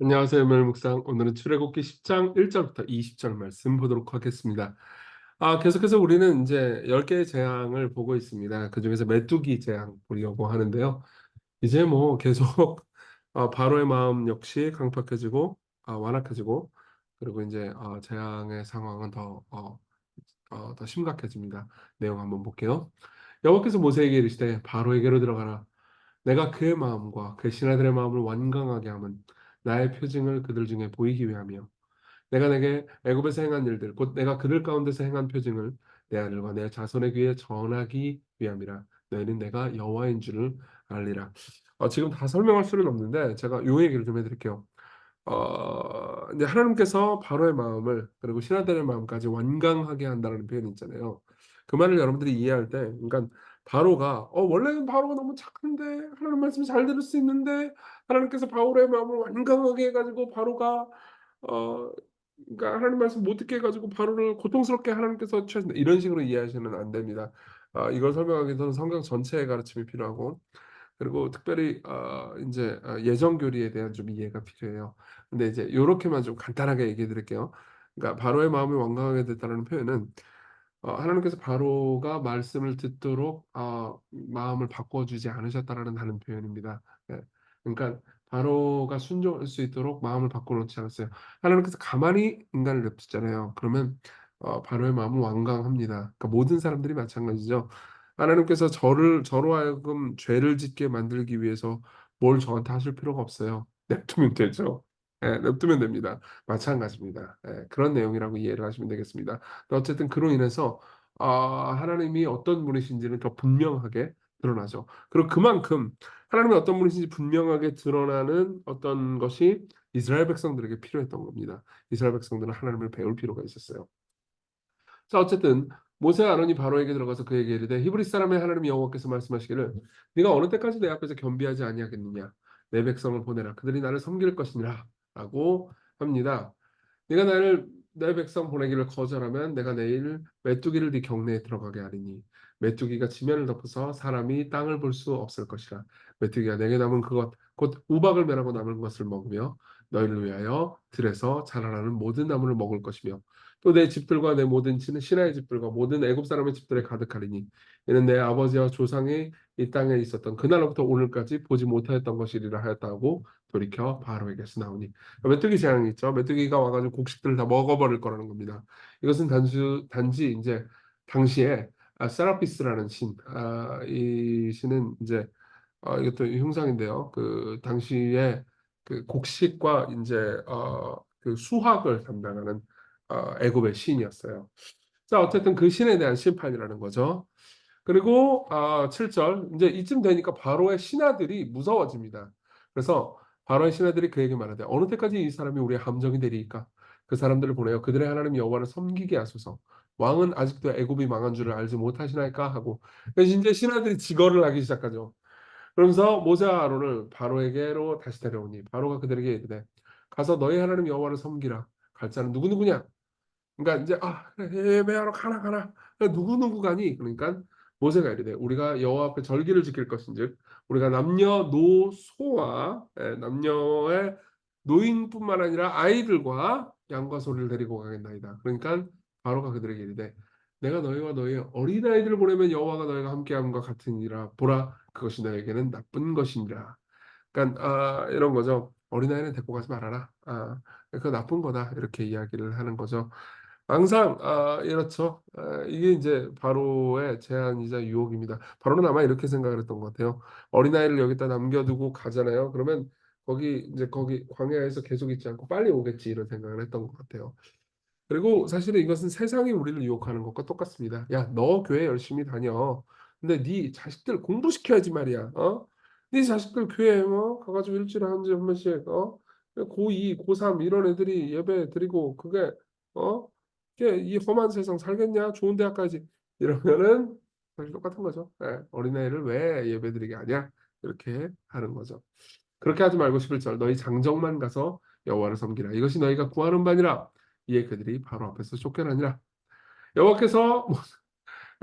안녕하세요. 멸묵상 오늘은 출애굽기 10장 1절부터 20절 말씀 보도록 하겠습니다. 아, 계속해서 우리는 이제 10개의 재앙을 보고 있습니다. 그중에서 메뚜기 재앙 보려고 하는데요. 이제 뭐 계속 아, 바로의 마음 역시 강팍해지고 아, 완악해지고 그리고 이제 아, 재앙의 상황은 더, 어, 어, 더 심각해집니다. 내용 한번 볼게요. 여호와께서 모세에게 이르시되 바로에게로 들어가라. 내가 그의 마음과 그 신하들의 마음을 완강하게 함은 나의 표징을 그들 중에 보이기 위함이요 내가 내게 애굽에서 행한 일들 곧 내가 그들 가운데서 행한 표징을 내 아들과 내 자손의 귀에 전하기 위함이라. 너희는 내가 여호와인 줄을 알리라. 어, 지금 다 설명할 수는 없는데 제가 요 얘기를 좀 해드릴게요. 어, 이제 하나님께서 바로의 마음을 그리고 신하들의 마음까지 완강하게 한다는 표현이 있잖아요. 그 말을 여러분들이 이해할 때 그러니까 바로가 어 원래는 바로가 너무 착한데 하나님 말씀 잘 들을 수 있는데 하나님께서 바로의 마음을 완강하게 해가지고 바로가 어 그러니까 하나님 말씀 못 듣게 해가지고 바로를 고통스럽게 하나님께서 취하신다 이런 식으로 이해하시면 안 됩니다. 아 이걸 설명하기 위해서는 성경 전체의 가르침이 필요하고 그리고 특별히 어 인제 아 예정 교리에 대한 좀 이해가 필요해요. 근데 이제 요렇게만 좀 간단하게 얘기해 드릴게요. 그러니까 바로의 마음이 완강하게 됐다라는 표현은 어 하나님께서 바로가 말씀을 듣도록 어 마음을 바꿔주지 않으셨다라는 다른 표현입니다. 예. 그러니까 바로가 순종할 수 있도록 마음을 바꿔 놓지 않았어요. 하나님께서 가만히 인간을 냅두잖아요. 그러면 어 바로의 마음은 완강합니다. 그러니까 모든 사람들이 마찬가지죠. 하나님께서 저를 저로 하여금 죄를 짓게 만들기 위해서 뭘 저한테 하실 필요가 없어요. 냅두면 되죠. 예, 냅두면 됩니다. 마찬가지입니다. 예, 그런 내용이라고 이해를 하시면 되겠습니다. 어쨌든 그로 인해서 아 하나님이 어떤 분이신지는 더 분명하게 드러나죠. 그리고 그만큼 하나님이 어떤 분이신지 분명하게 드러나는 어떤 것이 이스라엘 백성들에게 필요했던 겁니다. 이스라엘 백성들은 하나님을 배울 필요가 있었어요. 자 어쨌든 모세와 아론이 바로에게 들어가서 그에게 이르되 히브리 사람의 하나님 여호와께서 말씀하시기를 네가 어느 때까지 내 앞에서 겸비하지 아니하겠느냐 내 백성을 보내라 그들이 나를 섬길 것이니라 라고 합니다. 네가 나를 내 백성 보내기를 거절하면 내가 내일 메뚜기를 네 경내에 들어가게 하리니 메뚜기가 지면을 덮어서 사람이 땅을 볼 수 없을 것이라 메뚜기가 내게 남은 그것 곧 우박을 매라고 남은 것을 먹으며 너희를 위하여 들에서 자라나는 모든 나무를 먹을 것이며 또 내 집들과 내 모든 신하의 집들과 모든 애굽 사람의 집들에 가득하리니 이는 내 아버지와 조상이 이 땅에 있었던 그날로부터 오늘까지 보지 못하였던 것이리라 하였다고 돌이켜 바로에게서 나오니 메뚜기 재앙이 있죠. 메뚜기가 와가지고 곡식들을 다 먹어버릴 거라는 겁니다. 이것은 단수 단지 이제 당시에 아, 세라피스라는 신, 아, 이 신은 이제 어, 이것도 흉상인데요. 그 당시에 그 곡식과 이제 어, 그 수확을 담당하는 어, 애굽의 신이었어요. 자, 어쨌든 그 신에 대한 심판이라는 거죠. 그리고 아, 7절 이제 이쯤 되니까 바로의 신하들이 무서워집니다. 그래서 바로의 신하들이 그에게 말하되 어느 때까지 이 사람이 우리의 함정이 되리이까 그 사람들을 보내어 그들의 하나님 여호와를 섬기게 하소서 왕은 아직도 애굽이 망한 줄을 알지 못하시나이까 하고 그래서 이제 신하들이 직언을 하기 시작하죠. 그러면서 모세와 아론을 바로에게로 다시 데려오니 바로가 그들에게 이르되 가서 너희 하나님 여호와를 섬기라 갈 자는 누구 누구냐 그러니까 이제 아 예배하러 가라 가라 누구 누구 가니 그러니까 모세가 이르되 우리가 여호와 앞에 절기를 지킬 것인즉 우리가 남녀 노소와 예, 남녀의 노인뿐만 아니라 아이들과 양과 소를 데리고 가겠나이다. 그러니까 바로가 그들에게 이르되 내가 너희와 너희의 어린 아이들을 보내면 여호와가 너희가 함께함과 같으니라 보라 그것이 너에게는 나쁜 것이니라. 그러니까 아, 이런 거죠. 어린아이는 데리고 가지 말아라. 아, 그 나쁜 거다 이렇게 이야기를 하는 거죠. 항상 아, 이렇죠. 아, 이게 이제 바로의 제안이자 유혹입니다. 바로는 아마 이렇게 생각을 했던 것 같아요. 어린아이를 여기다 남겨두고 가잖아요. 그러면 거기 이제 거기 광야에서 계속 있지 않고 빨리 오겠지 이런 생각을 했던 것 같아요. 그리고 사실은 이것은 세상이 우리를 유혹하는 것과 똑같습니다. 야, 너 교회 열심히 다녀. 근데 네 자식들 공부시켜야지 말이야. 어? 네 자식들 교회 뭐 가가지고 일주일에 한 번씩 어? 고2, 고3 이런 애들이 예배 드리고 그게 어? 이게 이 험한 세상 살겠냐? 좋은 대학 가야지. 이러면은 사실 똑같은 거죠. 예, 어린아이를 왜 예배드리게 하냐? 이렇게 하는 거죠. 그렇게 하지 말고 11절 너희 장정만 가서 여호와를 섬기라. 이것이 너희가 구하는 바니라. 이에 그들이 바로 앞에서 쫓겨나니라. 여호와께서 뭐,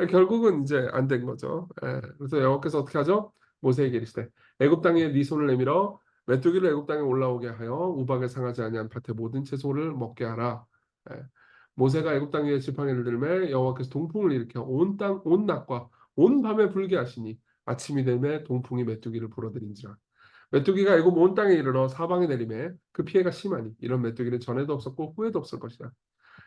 결국은 이제 안 된 거죠. 예, 그래서 여호와께서 어떻게 하죠? 모세에게 이르시되 애굽 땅에 네 손을 내밀어 메뚜기를 애굽 땅에 올라오게 하여 우박에 상하지 아니한 밭의 모든 채소를 먹게 하라. 예. 모세가 애굽 땅 위에 지팡이를 들매 여호와께서 동풍을 일으켜 온 땅 온 낮과 온 밤에 불게 하시니 아침이 되매 동풍이 메뚜기를 불어들인지라. 메뚜기가 애굽 온 땅에 이르러 사방에 내림에 그 피해가 심하니 이런 메뚜기는 전에도 없었고 후에도 없을 것이다.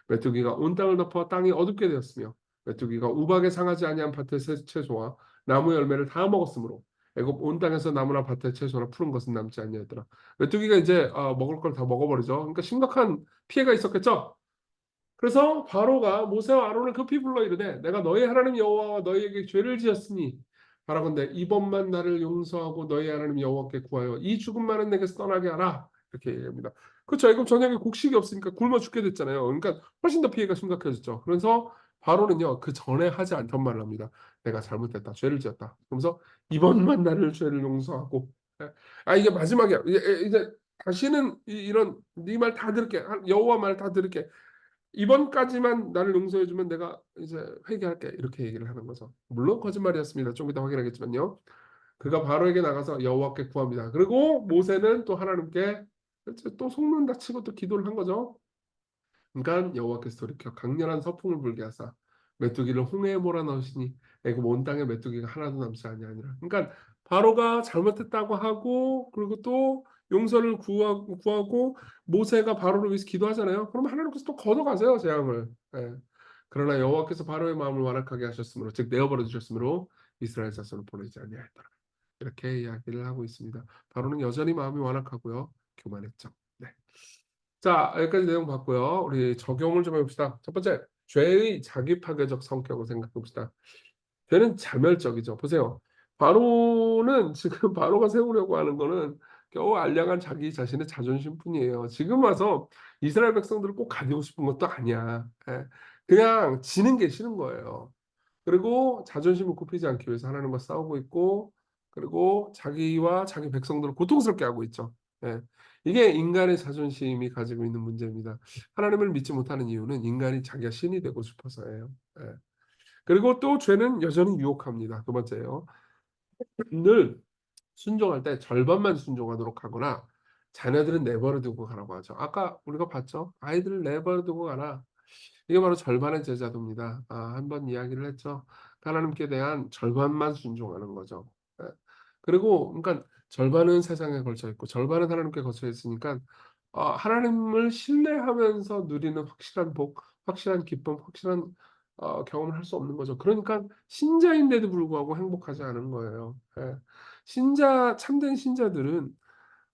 메뚜기가 온 땅을 덮어 땅이 어둡게 되었으며 메뚜기가 우박에 상하지 아니한 밭의 새 채소와 나무 열매를 다 먹었으므로 애굽 온 땅에서 나무나 밭의 채소나 푸른 것은 남지 아니하더라. 메뚜기가 이제 어, 먹을 걸 다 먹어버리죠. 그러니까 심각한 피해가 있었겠죠. 그래서 바로가 모세와 아론을 급히 불러 이르되 내가 너희 하나님 여호와와 너희에게 죄를 지었으니 바라건대 이번만 나를 용서하고 너희 하나님 여호와께 구하여 이 죽음만은 내게서 떠나게 하라 이렇게 얘기합니다. 그렇죠. 애굽 전역에 곡식이 없으니까 굶어 죽게 됐잖아요. 그러니까 훨씬 더 피해가 심각해졌죠. 그래서 바로는요 그 전에 하지 않던 말을 합니다. 내가 잘못했다, 죄를 지었다. 그러면서 이번만 나를 죄를 용서하고 예. 아 이게 마지막이야. 이제, 이제 다시는 이- 이런 네 말 다 들을게. 여호와 말 다 들을게. 이번까지만 나를 용서해주면 내가 이제 회개할게 이렇게 얘기를 하는 거죠. 물론 거짓말이었습니다. 좀 이따 확인하겠지만요. 그가 바로에게 나가서 여호와께 구합니다. 그리고 모세는 또 하나님께 또 속는다 치고 또 기도를 한 거죠. 그러니까 여호와께서 돌이켜 강렬한 서풍을 불게 하사 메뚜기를 홍해에 몰아넣으시니 애굽 온 땅에 메뚜기가 하나도 남지 아니하니라. 그러니까 바로가 잘못했다고 하고 그리고 또 용서를 구하고, 구하고 모세가 바로를 위해서 기도하잖아요. 그럼 하나님께서 또 걷어가세요 재앙을. 예. 그러나 여호와께서 바로의 마음을 완악하게 하셨으므로 즉 내어버려 주셨으므로 이스라엘 자손을 보내지 아니하였더라. 이렇게 이야기를 하고 있습니다. 바로는 여전히 마음이 완악하고요. 교만했죠. 네. 자, 여기까지 내용 봤고요. 우리 적용을 좀 해봅시다. 첫 번째, 죄의 자기 파괴적 성격을 생각해 봅시다. 죄는 자멸적이죠. 보세요. 바로는 지금 바로가 세우려고 하는 거는 겨우 알량한 자기 자신의 자존심뿐이에요. 지금 와서 이스라엘 백성들을 꼭 가지고 싶은 것도 아니야. 예. 그냥 지는 게 싫은 거예요. 그리고 자존심을 굽히지 않기 위해서 하나님과 싸우고 있고, 그리고 자기와 자기 백성들을 고통스럽게 하고 있죠. 예. 이게 인간의 자존심이 가지고 있는 문제입니다. 하나님을 믿지 못하는 이유는 인간이 자기가 신이 되고 싶어서예요. 예. 그리고 또 죄는 여전히 유혹합니다. 두 번째요. 늘 순종할 때 절반만 순종하도록 하거나 자녀들은 내버려 두고 가라고 하죠. 아까 우리가 봤죠? 아이들을 내버려 두고 가라. 이게 바로 절반의 제자도입니다. 아, 한번 이야기를 했죠. 하나님께 대한 절반만 순종하는 거죠. 예. 그리고 그러니까 절반은 세상에 걸쳐 있고 절반은 하나님께 걸쳐 있으니까 어, 하나님을 신뢰하면서 누리는 확실한 복, 확실한 기쁨, 확실한 어, 경험을 할 수 없는 거죠. 그러니까 신자인데도 불구하고 행복하지 않은 거예요. 예. 신자 참된 신자들은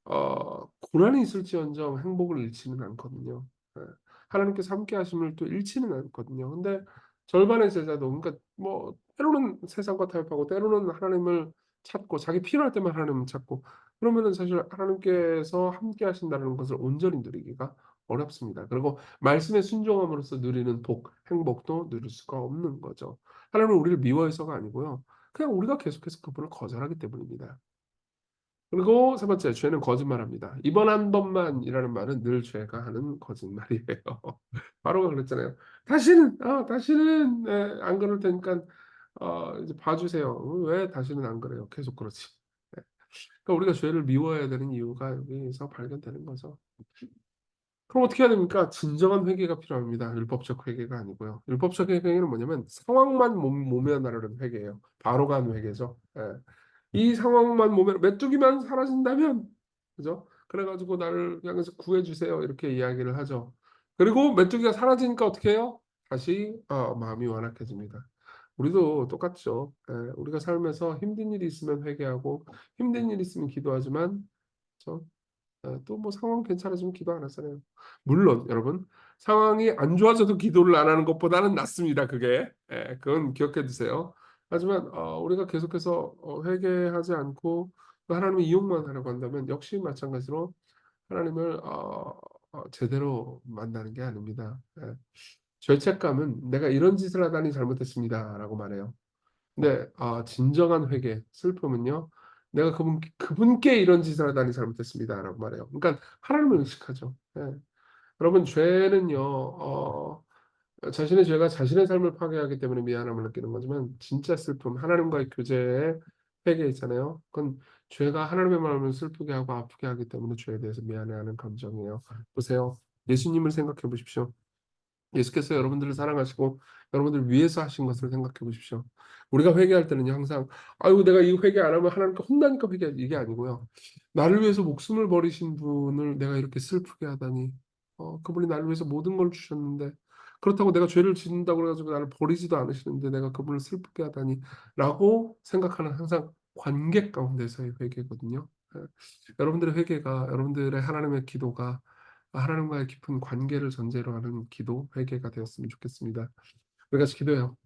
어, 고난이 있을지언정 행복을 잃지는 않거든요. 예. 하나님께서 함께 하심을 또 잃지는 않거든요. 근데 절반의 제자도 그러니까 뭐 때로는 세상과 타협하고 때로는 하나님을 찾고 자기 필요할 때만 하나님을 찾고 그러면은 사실 하나님께서 함께 하신다는 것을 온전히 누리기가 어렵습니다. 그리고 말씀에 순종함으로써 누리는 복, 행복도 누릴 수가 없는 거죠. 하나님은 우리를 미워해서가 아니고요. 그냥 우리가 계속해서 그분을 거절하기 때문입니다. 그리고 세 번째, 죄는 거짓말합니다. 이번 한 번만이라는 말은 늘 죄가 하는 거짓말이에요. 바로가 그랬잖아요. 다시는, 아, 다시는 예, 안 그럴 테니까 어, 이제 봐주세요. 왜 다시는 안 그래요? 계속 그렇지. 예. 그러니까 우리가 죄를 미워해야 되는 이유가 여기서 발견되는 거죠. 그럼 어떻게 해야 됩니까? 진정한 회개가 필요합니다. 율법적 회개가 아니고요. 율법적 회개는 뭐냐면 상황만 몸, 모면하려는 회개예요. 바로가 한 회개죠. 예. 이 상황만 모면 메뚜기만 사라진다면 그죠? 그래가지고 나를 향해서 구해주세요 이렇게 이야기를 하죠. 그리고 메뚜기가 사라지니까 어떻게 해요? 다시 어, 마음이 완악해집니다. 우리도 똑같죠. 예, 우리가 살면서 힘든 일이 있으면 회개하고 힘든 일이 있으면 기도하지만 또 뭐 상황 괜찮아지면 기도 안 하잖아요. 물론 여러분 상황이 안 좋아져도 기도를 안 하는 것보다는 낫습니다. 그게 예, 그건 기억해 두세요. 하지만 어, 우리가 계속해서 어, 회개하지 않고 또 하나님의 이용만 하려고 한다면 역시 마찬가지로 하나님을 어, 어, 제대로 만나는 게 아닙니다. 예. 죄책감은 내가 이런 짓을 하다니 잘못했습니다라고 말해요. 근데 아, 진정한 회개, 슬픔은요. 내가 그분 그분께 이런 짓을 하다니 잘못했습니다라고 말해요. 그러니까 하나님을 의식하죠. 예. 여러분 죄는요. 어, 자신의 죄가 자신의 삶을 파괴하기 때문에 미안함을 느끼는 거지만 진짜 슬픔, 하나님과의 교제의 회개 있잖아요. 그건 죄가 하나님의 마음을 슬프게 하고 아프게 하기 때문에 죄에 대해서 미안해하는 감정이에요. 보세요. 예수님을 생각해 보십시오. 예수께서 여러분들을 사랑하시고 여러분들 위해서 하신 것을 생각해 보십시오. 우리가 회개할 때는요 항상 아유 내가 이 회개 안 하면 하나님께 혼나니까 회개 이게 아니고요. 나를 위해서 목숨을 버리신 분을 내가 이렇게 슬프게 하다니 어, 그분이 나를 위해서 모든 걸 주셨는데 그렇다고 내가 죄를 짓는다고 그래가지고 나를 버리지도 않으시는데 내가 그분을 슬프게 하다니 라고 생각하는 항상 관계 가운데서의 회개거든요. 예. 여러분들의 회개가 여러분들의 하나님의 기도가 하나님과의 깊은 관계를 전제로 하는 기도, 회개가 되었으면 좋겠습니다. 우리 같이 기도해요.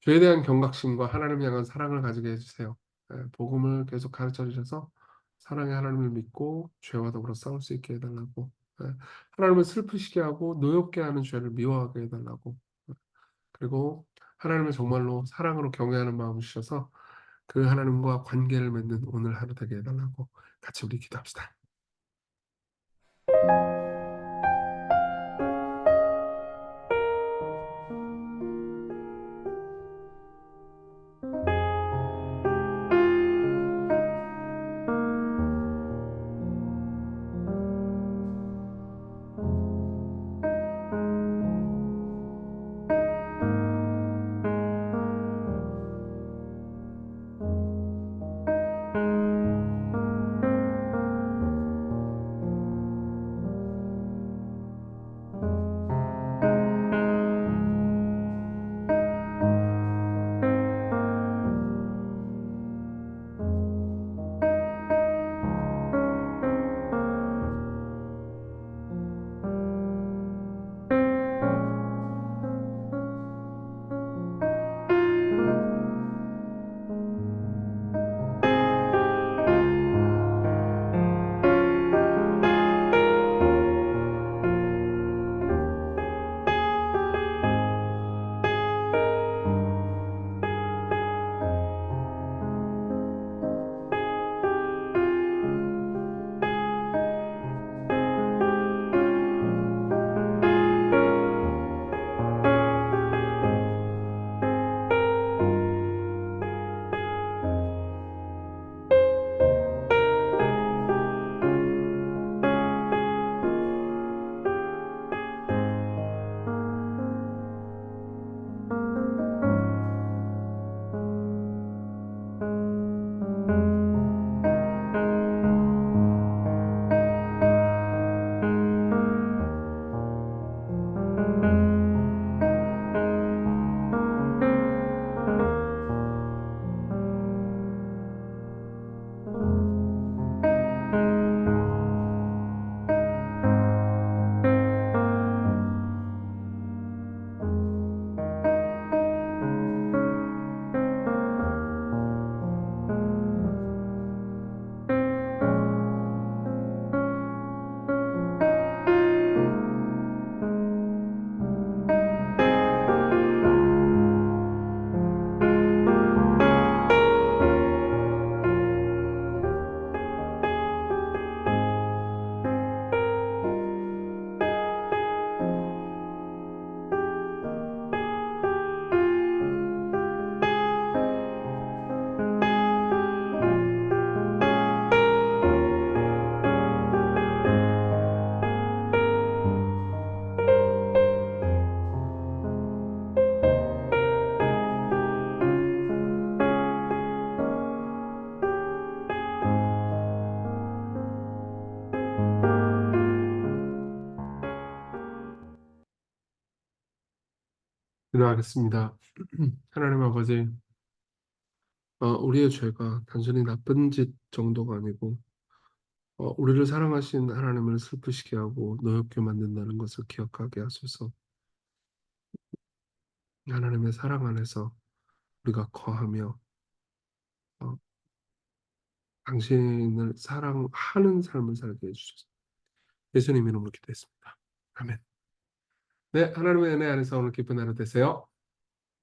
죄에 대한 경각심과 하나님을 향한 사랑을 가지게 해주세요. 예, 복음을 계속 가르쳐 주셔서 사랑의 하나님을 믿고 죄와 더불어 싸울 수 있게 해달라고 예, 하나님을 슬프시게 하고 노엽게 하는 죄를 미워하게 해달라고 예, 그리고 하나님을 정말로 사랑으로 경외하는 마음을 주셔서 그 하나님과 관계를 맺는 오늘 하루 되게 해달라고 같이 우리 기도합시다. 기도하겠습니다. 하나님 아버지, 어, 우리의 죄가 단순히 나쁜 짓 정도가 아니고 어, 우리를 사랑하신 하나님을 슬프시게 하고 노엽게 만든다는 것을 기억하게 하소서. 하나님의 사랑 안에서 우리가 거하며 어, 당신을 사랑하는 삶을 살게 해주셔서 예수님 이름으로 기도했습니다. 아멘. 네, 하나님의 은혜 안에서 오늘 기쁜 하루 되세요.